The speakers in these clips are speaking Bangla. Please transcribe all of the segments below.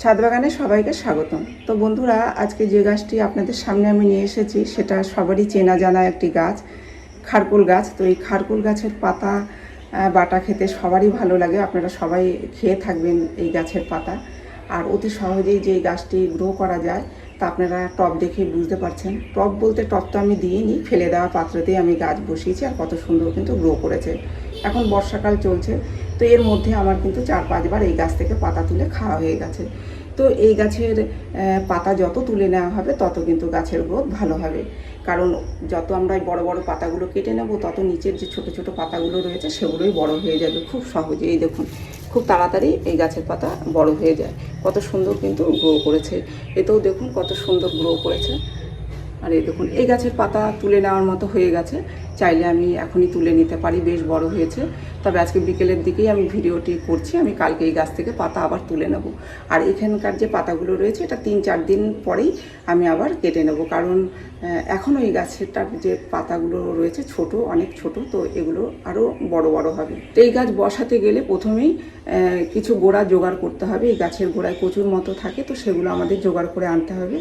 ছাদ বাগানে সবাইকে স্বাগতম। তো বন্ধুরা, আজকে যে গাছটি আপনাদের সামনে আমি নিয়ে এসেছি, সেটা সবারই চেনা জানা একটি গাছ, খারকুল গাছ। তো এই খারকুল গাছের পাতা বাটা খেতে সবারই ভালো লাগে। আপনারা সবাই খেয়ে থাকবেন এই গাছের পাতা। আর অতি সহজেই যে গাছটি গ্রো করা যায়, তা আপনারা টব দেখে বুঝতে পারছেন। টব বলতে টব তো আমি দিইনি, ফেলে দেওয়া পাত্রতেই আমি গাছ বসিয়েছি, আর কত সুন্দর কিন্তু গ্রো করেছে। এখন বর্ষাকাল চলছে তো এর মধ্যে আমার কিন্তু চার পাঁচবার এই গাছ থেকে পাতা তুলে খাওয়া হয়ে গেছে। তো এই গাছের পাতা যত তুলে নেওয়া হবে, তত কিন্তু গাছের গ্রোথ ভালো হবে। কারণ যত আমরা বড় বড় পাতাগুলো কেটে নেব, তত নিচের যে ছোট ছোট পাতাগুলো রয়েছে, সেগুলোই বড় হয়ে যাবে খুব সহজে। এই দেখুন, খুব তাড়াতাড়ি এই গাছের পাতা বড় হয়ে যায়। কত সুন্দর কিন্তু গ্রো করেছে। এতেও দেখুন কত সুন্দর গ্রো করেছে। আর এই দেখুন, এই গাছের পাতা তুলে নেওয়ার মতো হয়ে গেছে। চাইলে আমি এখনই তুলে নিতে পারি, বেশ বড় হয়েছে। তবে আজকে বিকেলের দিকেই আমি ভিডিওটি করছি, আমি কালকে এই গাছ থেকে পাতা আবার তুলে নেব। আর এখানকার যে পাতাগুলো রয়েছে, এটা তিন চার দিন পরেই আমি আবার কেটে নেব। কারণ এখনও এই গাছেরটার যে পাতাগুলো রয়েছে, ছোট, অনেক ছোট, তো এগুলো আরও বড় বড় হবে। তো এই গাছ বসাতে গেলে প্রথমেই কিছু গোড়া জোগাড় করতে হবে। এই গাছের গোড়ায় প্রচুর মতো থাকে, তো সেগুলো আমাদের জোগাড় করে আনতে হবে।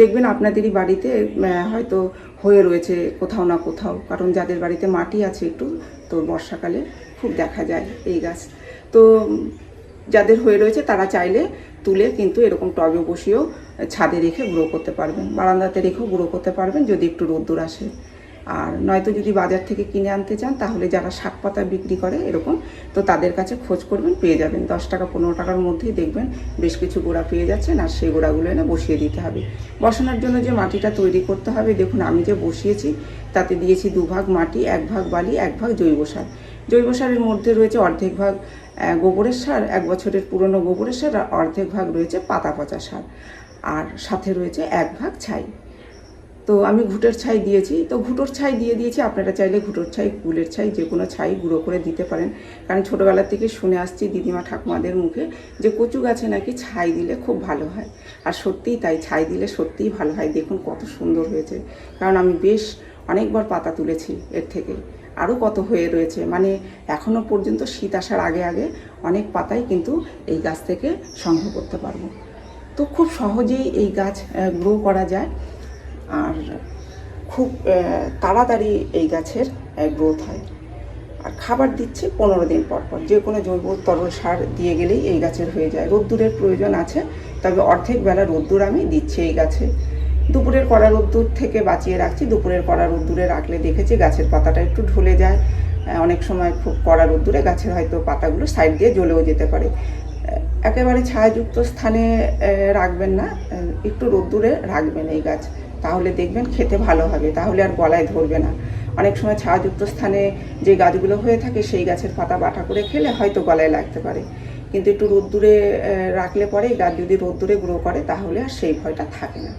দেখবেন আপনাদেরই বাড়িতে হয়তো হয়ে রয়েছে কোথাও না কোথাও। কারণ যাদের বাড়িতে মাটি আছে একটু, তো বর্ষাকালে খুব দেখা যায় এই গাছ। তো যাদের হয়ে রয়েছে তারা চাইলে তুলে কিন্তু এরকম টবে বসিয়েও ছাদে রেখে গ্রো করতে পারবেন। বারান্দাতে রেখেও গ্রো করতে পারবেন যদি একটু রোদ্দুর আসে। আর নয়তো যদি বাজার থেকে কিনে আনতে চান, তাহলে যারা শাক পাতা বিক্রি করে এরকম, তো তাদের কাছে খোঁজ করবেন, পেয়ে যাবেন। দশ টাকা, পনেরো টাকার মধ্যেই দেখবেন বেশ কিছু গোড়া পেয়ে যাচ্ছেন আর সেই গোড়াগুলো এনে বসিয়ে দিতে হবে। বসানোর জন্য যে মাটিটা তৈরি করতে হবে, দেখুন আমি যে বসিয়েছি, তাতে দিয়েছি দুভাগ মাটি, এক ভাগ বালি, এক ভাগ জৈব সার। জৈব সারের মধ্যে রয়েছে অর্ধেক ভাগ গোবরের সার, এক বছরের পুরনো গোবরের সার, আর অর্ধেক ভাগ রয়েছে পাতা পচা সার। আর সাথে রয়েছে এক ভাগ ছাই। তো আমি ঘুটের ছাই দিয়েছি। তো ঘুটোর ছাই দিয়ে দিয়েছি। আপনারা চাইলে ঘুটোর ছাই কুলের ছাই, যে কোনো ছাই গুঁড়ো করে দিতে পারেন। কারণ ছোটোবেলা থেকে শুনে আসছি দিদিমা ঠাকুমাদের মুখে যে কচু গাছে নাকি ছাই দিলে খুব ভালো হয়। আর সত্যিই তাই, ছাই দিলে সত্যিই ভালো হয়। দেখুন কত সুন্দর হয়েছে। কারণ আমি বেশ অনেকবার পাতা তুলেছি এর থেকে। আরও কত হয়ে রয়েছে। মানে এখনও পর্যন্ত শীত আসার আগে আগে অনেক পাতাই কিন্তু এই গাছ থেকে সংগ্রহ করতে পারব। তো খুব সহজেই এই গাছ গ্রো করা যায়। আর খুব তাড়াতাড়ি এই গাছের গ্রোথ হয়। আর খাবার দিচ্ছে পনেরো দিন পর পর। যে কোনো জৈব তরল সার দিয়ে গেলেই এই গাছের হয়ে যায়। রোদ্দুরের প্রয়োজন আছে, তবে অর্ধেক বেলা রোদ্দুর আমি দিচ্ছি এই গাছে। দুপুরের কড়া রোদ্দুর থেকে বাঁচিয়ে রাখছি। দুপুরের কড়া রোদ্দুরে রাখলে দেখেছি গাছের পাতাটা একটু ঢলে যায়। অনেক সময় খুব কড়া রোদ্দুরে গাছের হয়তো পাতাগুলো সাইড দিয়ে জ্বলেও যেতে পারে। একেবারে ছায়াযুক্ত স্থানে রাখবেন না। একটু রোদ্দুরে রাখবেন এই গাছ। তাহলে দেখবেন খেতে ভালো হবে, তাহলে আর গলায় ধরবে না। অনেক সময় ছায়াযুক্ত স্থানে যে গাছগুলো হয়ে থাকে সেই গাছের পাতা বাটা করে খেলে হয়তো গলায় লাগতে পারে। কিন্তু একটু রোদ্দুরে রাখলে পরে গাছ যদি রোদ্দুরে গ্রো করে তাহলে আর সেই ভয়টা থাকে না।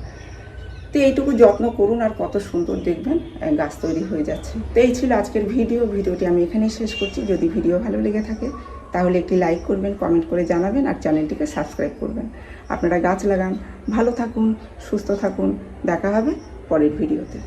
তো এইটুকু যত্ন করুন আর কত সুন্দর দেখবেন গাছ তৈরি হয়ে যাচ্ছে। তো এই ছিল আজকের ভিডিও। ভিডিওটি আমি এখানেই শেষ করছি। যদি ভিডিও ভালো লেগে থাকে তাহলে একটি লাইক করবেন কমেন্ট করে জানাবেন আর চ্যানেলটিকে সাবস্ক্রাইব করবেন। আপনারা গাছ লাগান, ভালো থাকুন, সুস্থ থাকুন, দেখা হবে পরের ভিডিওতে